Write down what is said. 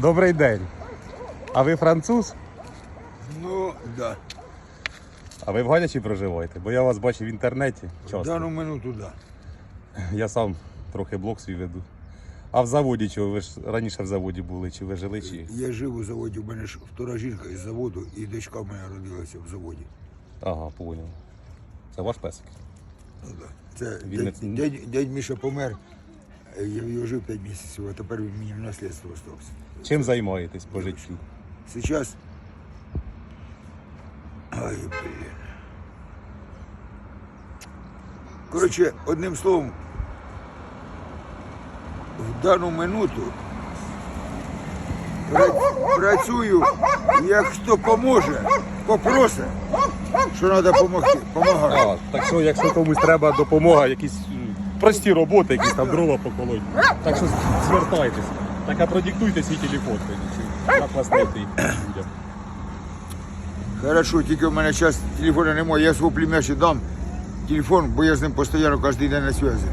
Добрий день. А ви француз? Ну, да. А ви в Гадячі проживаєте? Бо я вас бачив в інтернеті В часто. дану минуту, да. Я сам трохи блог свій веду. А в заводі чого? Ви ж раніше в заводі були, чи ви жили, чи. Я жив у заводі, у мене ж втора жінка із заводу, і дочка моя родилася в заводі. Ага, поняв. Це ваш песик. Ну, да. Це Він дядь, не- дядь, Міша помер, я жив 5 місяців, а тепер мені в наслідство остався. Чим займаєтесь по життю? Сейчас. Ай, блін. Коротше, одним словом, в дану минуту пра- працюю, як хто поможе, попросить, що треба допомогти, помагаю. А, так що, якщо комусь треба допомога, якісь прості роботи, якісь там дрова поколоть. Так що звертайтесь. Так а продиктуйте свій телефон, як вас знайти. Хорошо, тільки в мене зараз телефона немає, я свого племящу дам телефон, бо я з ним постійно кожен день на зв'язку.